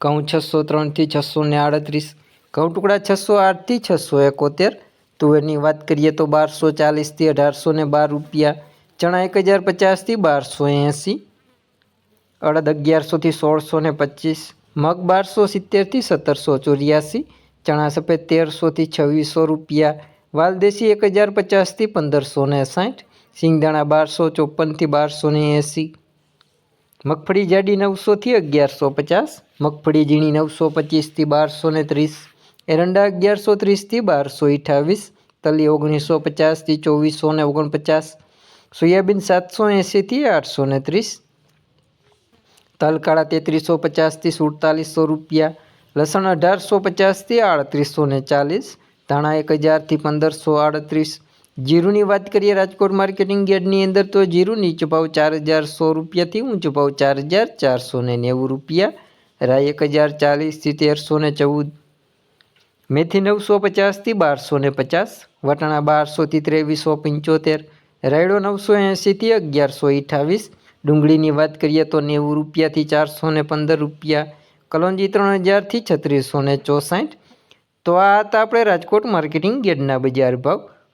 ઘઉં છસો ત્રણથી છસો ને આડત્રીસ. ઘઉં ટુકડા છસો આઠથી છસો એકોતેર. તુવેરની વાત કરીએ તો બારસો ચાલીસથી અઢારસો ને બાર રૂપિયા. ચણા એક હજાર પચાસથી બારસો એંસી. અડદ અગિયારસોથી સોળસો ને પચીસ. મગ બારસો સિત્તેરથી સત્તરસો ચોર્યાસી. ચણા સફેદ તેરસોથી છવ્વીસો રૂપિયા. વાલદેશી એક હજાર પચાસથી પંદરસો ને સાઠ. સિંગદાણા બારસો ચોપનથી બારસો ને એંસી. મગફળી જાડી નવસોથી અગિયારસો પચાસ મગફળી ઝીણી નવસો પચીસથી બારસો ને ત્રીસ, એરંડા અગિયારસો ત્રીસથી બારસો અઠાવીસ તલી ઓગણીસો પચાસથી ચોવીસો ને ઓગણપચાસ, સોયાબીન સાતસો એંસીથી આઠસો ને ત્રીસ, તલકાળા તેત્રીસો પચાસથી સુડતાલીસો રૂપિયા, લસણ અઢારસો પચાસથી આડત્રીસો ને ચાલીસ, ધાણા એક હજારથી પંદરસો આડત્રીસ જીરુની વાત કરીએ રાજકોટ માર્કેટિંગ યાર્ડની અંદર, તો જીરું નીચો ભાવ ચાર હજાર સો રૂપિયાથી ઊંચો ભાવ ચાર હજાર ચારસો ને નેવું રૂપિયા, રાય એક હજાર ચાલીસથી તેરસો ને ચૌદ. મેથી નવસો પચાસથી બારસો ને પચાસ, વટાણા બારસોથી ત્રેવીસો પંચોતેર, રાયડો નવસો એંસીથી અગિયારસો અઠાવીસ, ડુંગળીની વાત કરીએ તો નેવું રૂપિયાથી ચારસો ને પંદર રૂપિયા, કલોંજી ત્રણ હજારથી છત્રીસો ને ચોસાઠ. તો આ હતા આપણે રાજકોટ માર્કેટિંગ યાર્ડના બજાર ભાવ.